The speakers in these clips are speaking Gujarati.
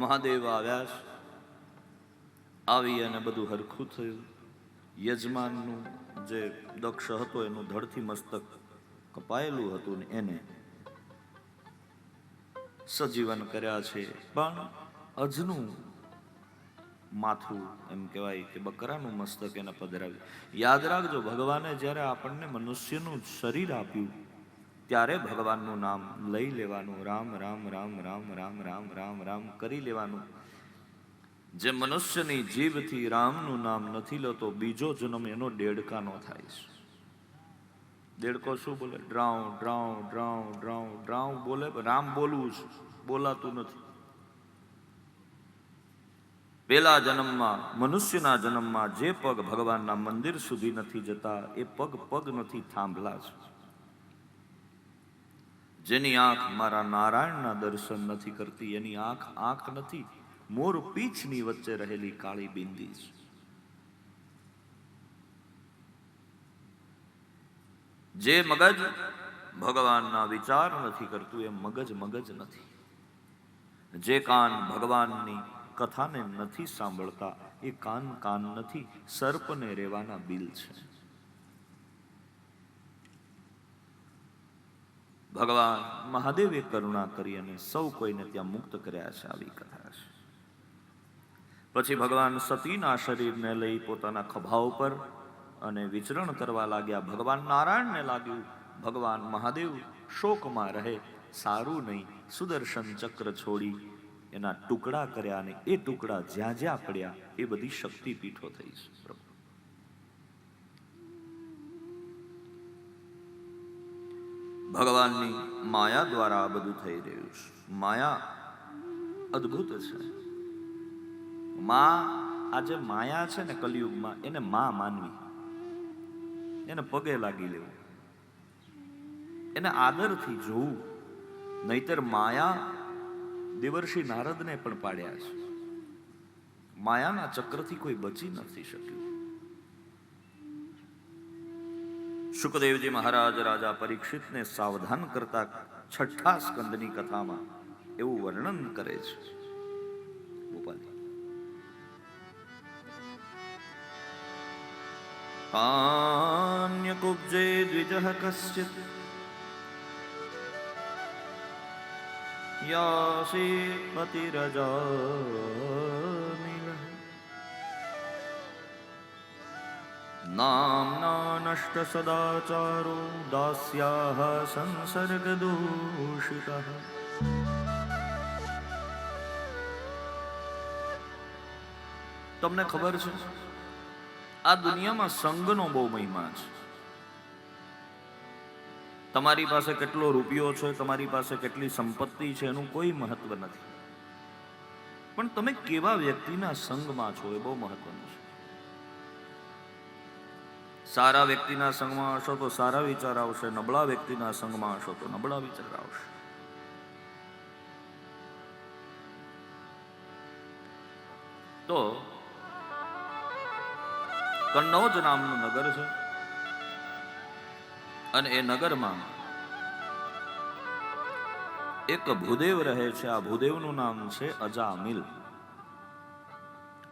મહાદેવ આવ્યા છે. આવી અને બધું હરખું થયું. યજમાનનું જે દક્ષ હતો, એનું ધડથી મસ્તક કપાયેલું હતું ને એને સજીવન કર્યા છે. પણ અજનું માથું એમ કહેવાય કે બકરાનું મસ્તક એને પધરાવ્યું. યાદ રાખજો, ભગવાને જ્યારે આપણને મનુષ્યનું શરીર આપ્યું ત્યારે ભગવાનનું નામ લઈ લેવાનું, રામ રામ રામ રામ રામ રામ રામ રામ કરી લેવાનું. જે મનુષ્યની જીભથી રામનું નામ નથી લેતો, બીજો જન્મ એનો દેડકાનો થાય છે. દેડકો શું બોલે? ડ્રાઉ ડ્રાઉ ડ્રાઉ ડ્રાઉ ડ્રાઉ બોલે રામ બોલવું છે, બોલાતું નથી. પેલા જન્મમાં, મનુષ્યના જન્મમાં જે પગ ભગવાનના મંદિર સુધી નથી જતા, એ પગ પગ નથી થાંભલા છે. જેની આંખ મારા નારાયણના દર્શન નથી કરતી, એની આંખ આંખ નથી, મોર પીછની વચ્ચે રહેલી કાળી બિંદી છે. જે મગજ ભગવાનના વિચાર નથી કરતું, એ મગજ મગજ નથી. જે કાન ભગવાનની કથાને નથી સાંભળતા, એ કાન કાન નથી, સર્પને રેવાના બિલ છે. ભગવાન મહાદેવે કરુણા કરી અને સૌ કોઈને ત્યાં મુક્ત કર્યા છે આવી કથા છે. પછી ભગવાન સતીના શરીરને લઈ પોતાના ખભા ઉપર અને વિચરણ કરવા લાગ્યા. ભગવાન નારાયણને લાગ્યું, ભગવાન મહાદેવ, શોકમાં રહે, સારું નહીં, સુદર્શન ચક્ર છોડી. એના ટુકડા કર્યા અને એ ટુકડા જ્યાં જ્યાં પડ્યા એ બધી શક્તિપીઠો થઈ છે. પ્રભુ. ભગવાનની માયા દ્વારા આ બધું થઈ રહ્યું છે. માયા અદ્ભુત છે. માં આ જે માયા છે ને કલિયુગમાં, એને માં માનવી. એને પગે લાગી લેવું. એને આદરથી જોવું. નહીતર માયા દેવર્ષિ નારદને પણ પાડ્યા છે. માયાના ચક્રથી કોઈ બચી નથી શક્યું. શુકદેવજી મહારાજ રાજા પરીક્ષિતને સાવધાન કરતા છઠ્ઠા સ્કંદની કથામાં એવું વર્ણન કરે છે. ગોપાલજી. આન્યકુબ્જે દ્વિજઃ કશ્ચિત યાસી પતિરજામિલઃ નામ્ના નષ્ટ સદાચારો દાસ્યાઃ સંસર્ગદૂષિતઃ તમને ખબર છે? આ દુનિયામાં સંઘનો બહુ મહિમા છે. તમારી પાસે કેટલો રૂપિયો છે, તમારી પાસે કેટલી સંપત્તિ છે, એનું કોઈ મહત્વ નથી. પણ તમે કેવા વ્યક્તિના સંઘમાં છો એ બહુ મહત્વનું છે. સારા વ્યક્તિના સંગમાં હશો તો સારા વિચાર આવશે, નબળા વ્યક્તિના સંગમાં હશો તો નબળા વિચાર આવશે. તો કન્નૌજ નામનું નગર છે અને એ નગરમાં એક ભૂદેવ રહે છે. આ ભૂદેવનું નામ છે અજામિલ.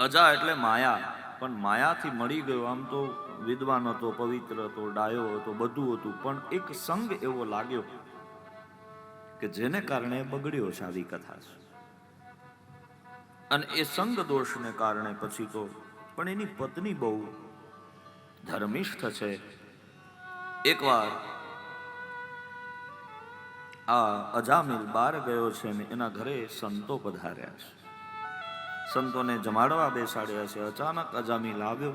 અજા એટલે માયા, પણ માયાથી મળી ગયો. આમ તો વિદ્વાન હતો, પવિત્ર હતો, ડાયો હતો, બધું હતું. પણ એક સંગ એવો લાગ્યો કે જેને કારણે બગડ્યો છે આવી કથા છે. અને એ સંગ દોષને કારણે પછી તો, પણ એની પત્ની બહુ ધર્મિષ્ઠ છે. એકવાર આ અજામિલ બાર ગયો છે ને એના ઘરે સંતો પધાર્યા છે. સંતોને જમાડવા બેસાડ્યા છે. અચાનક અજામિલ આવ્યો.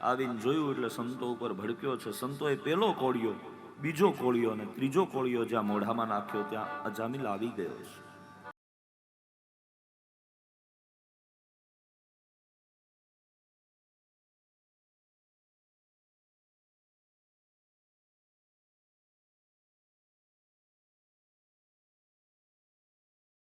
આવીને જોયું એટલે સંતો ઉપર ભડક્યો છે. સંતોએ પેલો કોળિયો, બીજો કોળિયો અને ત્રીજો કોળિયો જ્યાં મોઢામાં નાખ્યો ત્યાં અજામિલ આવી ગયો છે.